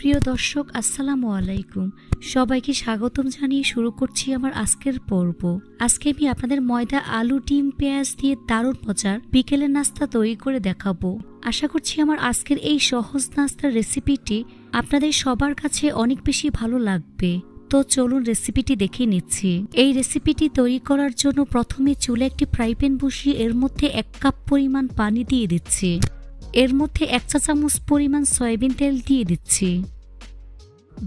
প্রিয় দর্শক, আসসালামু আলাইকুম। সবাইকে স্বাগতম জানিয়ে শুরু করছি আমার আজকের পর্ব। আজকে আমি আপনাদের ময়দা, আলু, ডিম, পেঁয়াজ দিয়ে দারুণ মজার বিকেলের নাস্তা তৈরি করে দেখাবো। আশা করছি আমার আজকের এই সহজ নাস্তার রেসিপিটি আপনাদের সবার কাছে অনেক বেশি ভালো লাগবে। তো চলুন রেসিপিটি দেখে নিচ্ছি। এই রেসিপিটি তৈরি করার জন্য প্রথমে চুলে একটি ফ্রাই প্যান বসিয়ে এর মধ্যে এক কাপ পরিমাণ পানি দিয়ে দিচ্ছি। এর মধ্যে এক চা চামচ পরিমাণ সয়াবিন তেল দিয়ে দিচ্ছি।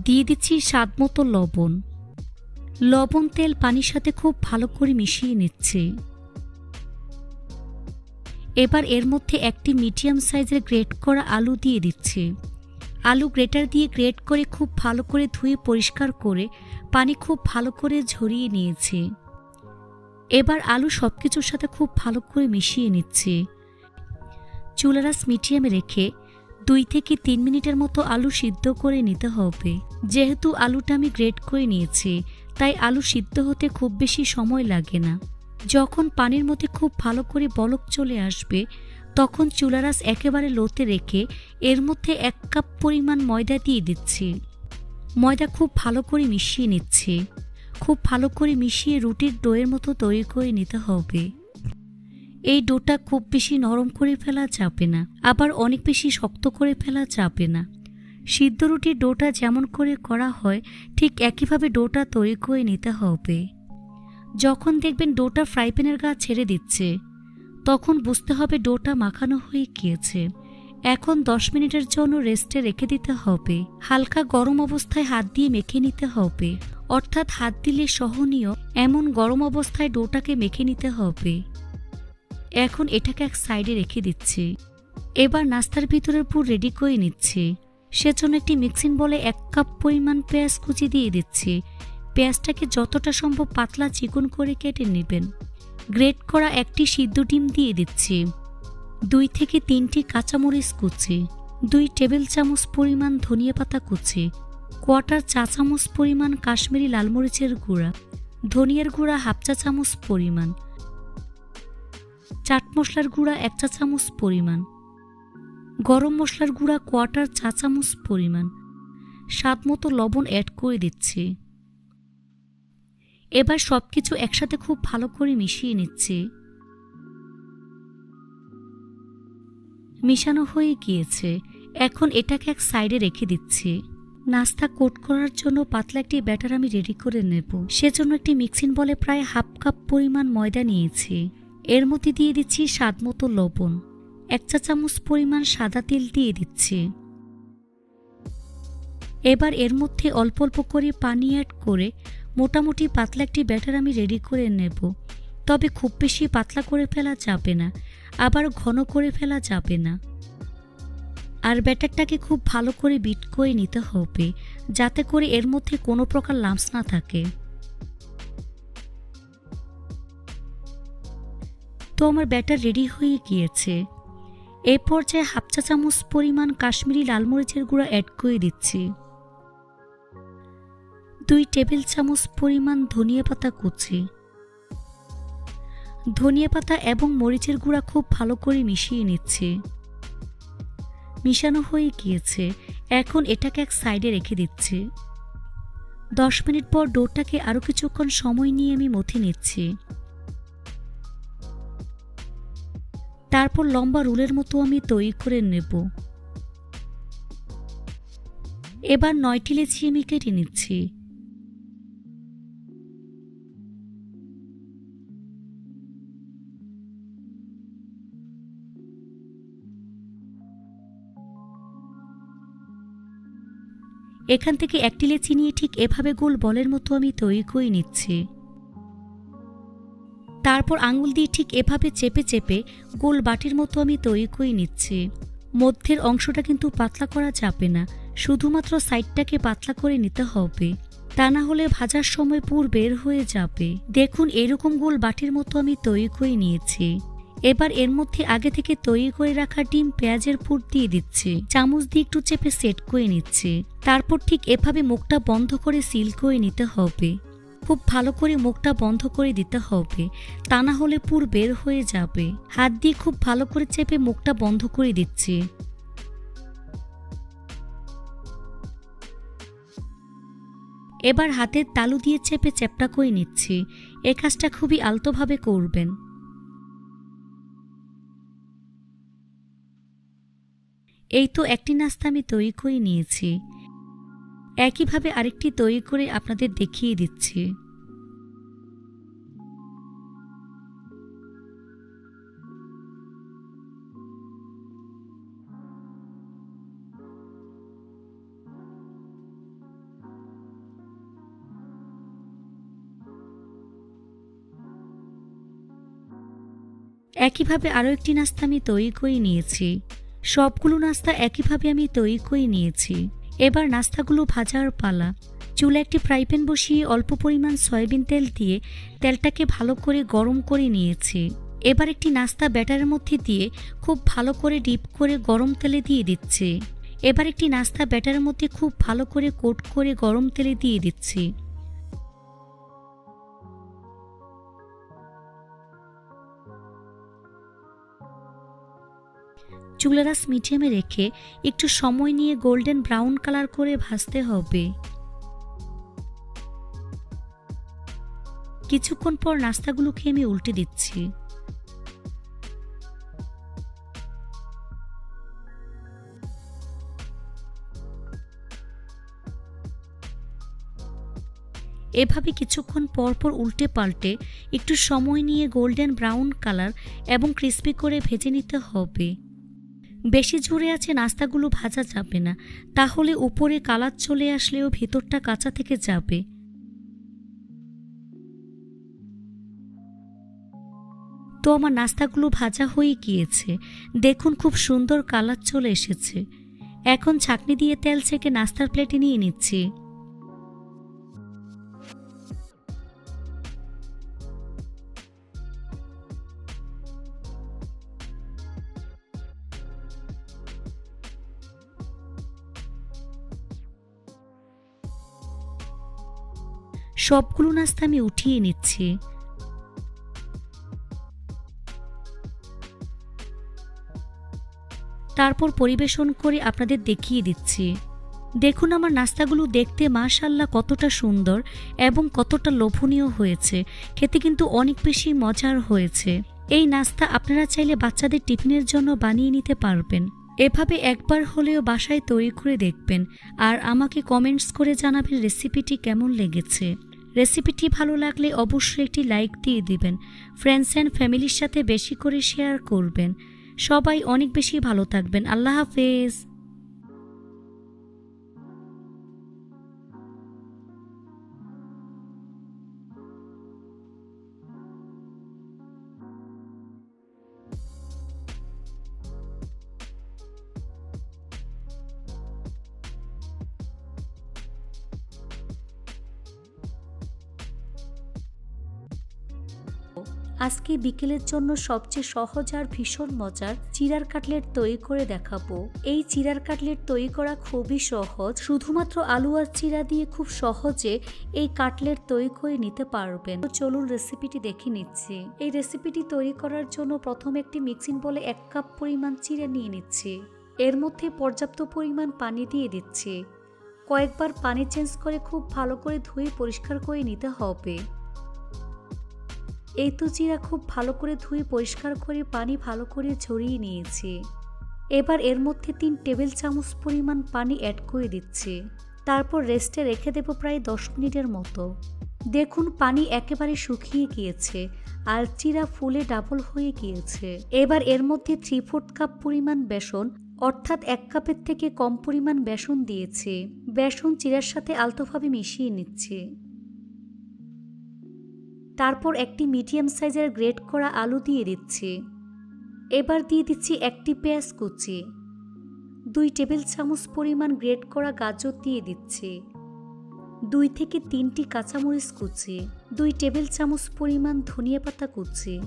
দিয়ে দিচ্ছি স্বাদ মতো লবণ। লবণ তেল পানির সাথে খুব ভালো করে মিশিয়ে নিচ্ছি। এবার এর মধ্যে একটি মিডিয়াম সাইজের গ্রেট করা আলু দিয়ে দিচ্ছি। আলু গ্রেটার দিয়ে গ্রেট করে খুব ভালো করে ধুয়ে পরিষ্কার করে পানি খুব ভালো করে ঝরিয়ে নিয়েছি। এবার আলু সব কিছুর সাথে খুব ভালো করে মিশিয়ে নিচ্ছি। চুলারাস মিডিয়ামে রেখে দুই থেকে তিন মিনিটের মতো আলু সিদ্ধ করে নিতে হবে। যেহেতু আলুটা আমি গ্রেট করে নিয়েছি, তাই আলু সিদ্ধ হতে খুব বেশি সময় লাগে না। যখন পানির মধ্যে খুব ভালো করে বলক চলে আসবে, তখন চুলারাস একেবারে লোতে রেখে এর মধ্যে এক কাপ পরিমাণ ময়দা দিয়ে দিচ্ছি। ময়দা খুব ভালো করে মিশিয়ে নিচ্ছি। খুব ভালো করে মিশিয়ে রুটির ডোয়ের মতো তৈরি করে নিতে হবে। এই ডোটা খুব বেশি নরম করে ফেলা যাবে না, আবার অনেক বেশি শক্ত করে ফেলা যাবে না। সিদ্ধ রুটির ডোটা যেমন করে করা হয়, ঠিক একইভাবে ডোটা তৈরি করে নিতে হবে। যখন দেখবেন ডোটা ফ্রাই প্যানের গা ছেড়ে দিচ্ছে, তখন বুঝতে হবে ডোটা মাখানো হয়ে গিয়েছে। এখন দশ মিনিটের জন্য রেস্টে রেখে দিতে হবে। হালকা গরম অবস্থায় হাত দিয়ে মেখে নিতে হবে। অর্থাৎ হাত দিলে সহনীয় এমন গরম অবস্থায় ডোটাকে মেখে নিতে হবে। এখন এটাকে এক সাইডে রেখে দিচ্ছি। এবার নাস্তার ভিতরের পুর রেডি করে নিচ্ছি। সেজন্য একটি মিক্সিং বলে এক কাপ পরিমাণ পেঁয়াজ কুচি দিয়ে দিচ্ছি। পেঁয়াজটাকে যতটা সম্ভব পাতলা চিকন করে কেটে নেবেন। গ্রেট করা একটি সিদ্ধ ডিম দিয়ে দিচ্ছি। দুই থেকে তিনটি কাঁচামরিচ কুচি, দুই টেবিল চামচ পরিমাণ ধনিয়া পাতা কুচি কোয়াটার চা চামচ পরিমাণ কাশ্মীরি লাল মরিচের গুঁড়া, ধনিয়ার গুঁড়া হাফ চা চামচ পরিমাণ চাট মশলার গুঁড়া এক চা চামচ পরিমাণ। গরম মশলার গুঁড়া কোয়াটার চা চামচ পরিমাণ। স্বাদ মতো লবণ অ্যাড করে দিচ্ছি। এবার সব কিছু একসাথে খুব ভালো করে মিশিয়ে নিচ্ছি। মিশানো হয়ে গিয়েছে। এখন এটাকে এক সাইডে রেখে দিচ্ছি। নাস্তা কোট করার জন্য পাতলা একটি ব্যাটার আমি রেডি করে নেব। সেজন্য একটি মিক্সিং বলে প্রায় হাফ কাপ পরিমাণ ময়দা নিয়েছি। এর মধ্যে দিয়ে দিচ্ছি স্বাদ মতো লবণ। এক চা চামচ পরিমাণ সাদা তেল দিয়ে দিচ্ছি। এবার এর মধ্যে অল্প অল্প করে পানি অ্যাড করে মোটামুটি পাতলা একটি ব্যাটার আমি রেডি করে নেব। তবে খুব বেশি পাতলা করে ফেলা যাবে না, আবার ঘন করে ফেলা যাবে না। আর ব্যাটারটাকে খুব ভালো করে বিট করে নিতে হবে, যাতে করে এর মধ্যে কোনো প্রকার লাম্পস না থাকে। তো আমার ব্যাটার রেডি হয়ে গিয়েছে। এই পর্যায়ে হাফ চা চামচ পরিমাণ কাশ্মীরি লাল মরিচের গুঁড়া অ্যাড করে দিচ্ছি। দুই টেবিল চামচ পরিমাণ ধনিয়া পাতা কুচি। ধনিয়া পাতা এবং মরিচের গুঁড়া খুব ভালো করে মিশিয়ে নিচ্ছি। মিশানো হয়ে গিয়েছে। এখন এটাকে এক সাইডে রেখে দিচ্ছি। দশ মিনিট পর ডোটাকে আরও কিছুক্ষণ সময় নিয়ে আমি মথে নিচ্ছি। তারপর লম্বা রুলের মতো আমি তৈরি করে নেব। এবার নয়টি লেচি আমি কেটে নিচ্ছি। এখান থেকে একটি লেচি নিয়ে ঠিক এভাবে গোল বলের মতো আমি তৈরি করে নিচ্ছি। তারপর আঙুল দিয়ে ঠিক এভাবে চেপে চেপে গোল বাটির মতো আমি তৈরি করে নিচ্ছি। মধ্যের অংশটা কিন্তু পাতলা করা যাবে না, শুধুমাত্র সাইডটাকে পাতলা করে নিতে হবে। তা না হলে ভাজার সময় পুর বের হয়ে যাবে। দেখুন, এরকম গোল বাটির মতো আমি তৈরি করে নিয়েছি। এবার এর মধ্যে আগে থেকে তৈরি করে রাখা ডিম পেঁয়াজের পুর দিয়ে দিচ্ছি। চামচ দিয়ে একটু চেপে সেট করে নিচ্ছে। তারপর ঠিক এভাবে মুখটা বন্ধ করে সিল করে নিতে হবে। খুব ভালো করে মুখটা বন্ধ করে দিতে হবে। তা না হলে পুর বের হয়ে যাবে। হাত দিয়ে খুব ভালো করে চেপে মুখটা বন্ধ করে দিচ্ছি। এবার হাতের তালু দিয়ে চেপে চেপটা করে নিচ্ছি। এ কাজটা খুবই আলতোভাবে করবেন। এই তো একটি নাস্তা আমি তৈরি করে নিয়েছি। একইভাবে আরেকটি তৈরি করে আপনাদের দেখিয়ে দিচ্ছি। একইভাবে আরও একটি নাস্তা আমি তৈরি করে নিয়েছি। সবগুলো নাস্তা একইভাবে আমি তৈরি করে নিয়েছি। এবার নাস্তাগুলো ভাজার পালা। চুলে একটি ফ্রাই প্যান বসিয়ে অল্প পরিমাণ সয়াবিন তেল দিয়ে তেলটাকে ভালো করে গরম করে নিয়েছি। এবার একটি নাস্তা ব্যাটারের মধ্যে দিয়ে খুব ভালো করে ডিপ করে গরম তেলে দিয়ে দিচ্ছি। এবার একটি নাস্তা ব্যাটারের মধ্যে খুব ভালো করে কোট করে গরম তেলে দিয়ে দিচ্ছি। চুলারাস মিডিয়ামে রেখে একটু সময় নিয়ে গোল্ডেন ব্রাউন কালার করে ভাজতে হবে। কিছুক্ষণ পর নাস্তাগুলোকে আমি উল্টে দিচ্ছি। এভাবে কিছুক্ষণ পর পর উল্টে পাল্টে একটু সময় নিয়ে গোল্ডেন ব্রাউন কালার এবং ক্রিস্পি করে ভেজে নিতে হবে। বেশি জোরে আছে নাস্তাগুলো ভাজা যাবে না, তাহলে উপরে কালার চলে আসলেও ভেতরটা কাঁচা থেকে যাবে। তো আমার নাস্তাগুলো ভাজা হয়ে গিয়েছে, দেখুন খুব সুন্দর কালার চলে এসেছে। এখন ছাকনি দিয়ে তেল ছেঁকে নাস্তার প্লেটে নিয়ে নিচ্ছি। সবগুলো নাস্তা আমি উঠিয়ে নিচ্ছি। তারপর পরিবেশন করে আপনাদের দেখিয়ে দিচ্ছি। দেখুন আমার নাস্তাগুলো দেখতে মাশাল্লাহ কতটা সুন্দর এবং কতটা লোভনীয় হয়েছে। খেতে কিন্তু অনেক বেশি মজার হয়েছে। এই নাস্তা আপনারা চাইলে বাচ্চাদের টিফিনের জন্য বানিয়ে নিতে পারবেন। এভাবে একবার হলেও বাসায় তৈরি করে দেখবেন। আর আমাকে কমেন্টস করে জানাবেন রেসিপিটি কেমন লেগেছে। রেসিপিটি ভালো লাগলে অবশ্যই একটি লাইক দিয়ে দিবেন। ফ্রেন্ডস অ্যান্ড ফ্যামিলির সাথে বেশি করে শেয়ার করবেন। সবাই অনেক বেশি ভালো থাকবেন। আল্লাহ হাফেজ। আজকে বিকেলের জন্য সবচেয়ে সহজ আর ভীষণ মজার চিরার কাটলেট তৈরি করে দেখাবো। এই চিরার কাটলেট তৈরি করা খুবই সহজ। শুধুমাত্র আলু আর চিরা দিয়ে খুব সহজে এই কাটলেট তৈরি করে নিতে পারবেন। চলুন রেসিপিটি দেখে নিচ্ছি। এই রেসিপিটি তৈরি করার জন্য প্রথমে একটি মিক্সিং বলে এক কাপ পরিমাণ চিরা নিয়ে নিচ্ছি। এর মধ্যে পর্যাপ্ত পরিমাণ পানি দিয়ে দিচ্ছি। কয়েকবার পানি চেঞ্জ করে খুব ভালো করে ধুয়ে পরিষ্কার করে নিতে হবে। তো চিরা খুব ভালো করে ধুয়ে পরিষ্কার করে পানি ভালো করে ঝরিয়ে নিয়েছি। এবার এর মধ্যে তিন টেবিল চামচ পরিমাণ পানি অ্যাড করে দিচ্ছি। তারপর রেস্টে রেখে দেব প্রায় দশ মিনিটের মতো। দেখুন পানি একেবারে শুকিয়ে গিয়েছে আর চিরা ফুলে ডাবল হয়ে গিয়েছে। এবার এর মধ্যে থ্রি ফোর্থ কাপ পরিমাণ বেসন, অর্থাৎ এক কাপের থেকে কম পরিমাণ বেসন দিয়েছে। বেসন চিরার সাথে আলতোভাবে মিশিয়ে নিচ্ছে। তারপর একটি মিডিয়াম সাইজের গ্রেট করা আলু দিয়ে দিচ্ছি। এবার দিয়ে দিচ্ছি একটি পেঁয়াজ কুচি। দুই টেবিল চামচ পরিমাণ গ্রেট করা গাজর দিয়ে দিচ্ছি। দুই থেকে তিনটি কাঁচামরিচ কুচি। দুই টেবিল চামচ পরিমাণ ধনিয়া পাতা কুচি।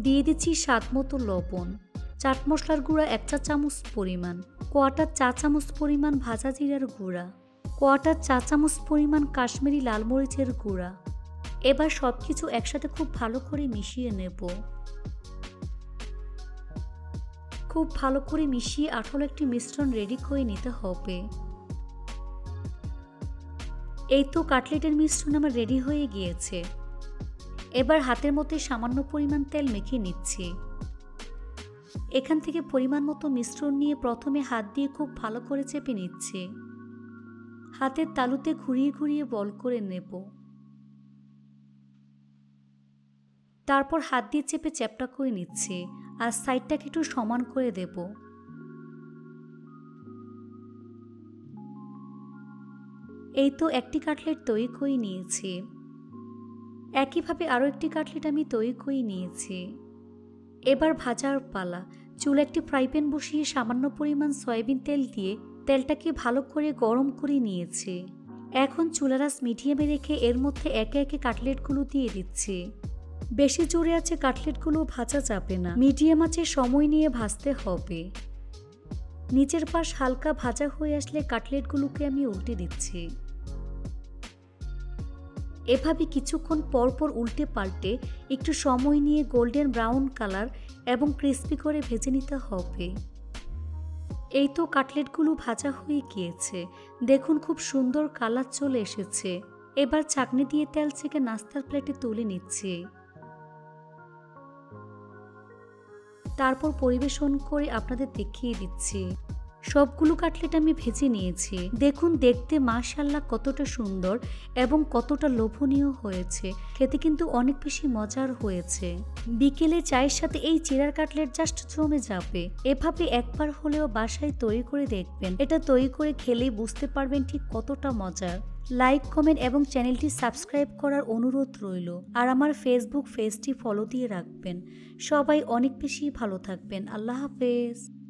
দিয়ে দিচ্ছি স্বাদ মতো লবণ। চাট মশলার গুঁড়া এক চা চামচ পরিমাণ। কোয়াটার চা চামচ পরিমাণ ভাজা জিরার গুঁড়া। কোয়াটার চা চামচ পরিমাণ কাশ্মীরি লাল মরিচের গুঁড়া। এবার সব কিছু একসাথে খুব ভালো করে মিশিয়ে নেব। খুব ভালো করে মিশিয়ে আঠল একটি মিশ্রণ রেডি করে নিতে হবে। এই তো কাটলেটের মিশ্রণ আমার রেডি হয়ে গিয়েছে। এবার হাতের মধ্যে সামান্য পরিমাণ তেল মেখে নিচ্ছি। এখান থেকে পরিমাণ মতো মিশ্রণ নিয়ে প্রথমে হাত দিয়ে খুব ভালো করে চেপে নিচ্ছে। হাতের তালুতে ঘুরিয়ে ঘুরিয়ে বল করে নেব। তারপর হাত দিয়ে চেপে চ্যাপটা করে নিচ্ছে, আর সাইডটাকে একটু সমান করে দেব। এই তো একটি কাটলেট তৈরি করে নিয়েছি। একইভাবে আরও একটি কাটলেট আমি তৈরি করে নিয়েছি। এবার ভাজার পালা। চুল একটি ফ্রাই প্যান বসিয়ে সামান্য পরিমাণ সয়াবিন তেল দিয়ে তেলটাকে ভালো করে গরম করে নিয়েছি। এখন চুলারাস মিডিয়ামে রেখে এর মধ্যে একে একে কাটলেটগুলো দিয়ে দিচ্ছি। বেশি জোরে আছে কাটলেটগুলো ভাজা যাবে না। মিডিয়াম আছে সময় নিয়ে ভাজতে হবে। নিচের পাশ হালকা ভাজা হয়ে আসলে কাটলেটগুলোকে আমি উল্টে দিচ্ছি। এভাবে কিছুক্ষণ পর পর উল্টে পাল্টে একটু সময় নিয়ে গোল্ডেন ব্রাউন কালার এবং ক্রিস্পি করে ভেজে নিতে হবে। এই তো কাটলেটগুলো ভাজা হয়ে গিয়েছে। দেখুন খুব সুন্দর কালার চলে এসেছে। এবার চাকনি দিয়ে তেল থেকে নাস্তার প্লেটে তুলে নিচ্ছি। তারপর পরিবেশন করে আপনাদের দেখিয়ে দিচ্ছি। সবগুলো কাটলেট আমি ভেজে নিয়েছি। দেখুন, দেখতে মাশাল্লাহ কতটা সুন্দর এবং কতটা লোভনীয় হয়েছে। খেতে কিন্তু অনেক বেশি মজার হয়েছে। বিকেলে চায়ের সাথে এই চিরার কাটলেট জাস্ট জমে যাবে। এভাবে একবার হলেও বাসায় তৈরি করে দেখবেন। এটা তৈরি করে খেলেই বুঝতে পারবেন ঠিক কতটা মজার। লাইক, কমেন্ট এবং চ্যানেলটি সাবস্ক্রাইব করার অনুরোধ রইল। আর আমার ফেসবুক পেজটি ফলো দিয়ে রাখবেন। সবাই অনেক বেশি ভালো থাকবেন। আল্লাহ হাফেজ।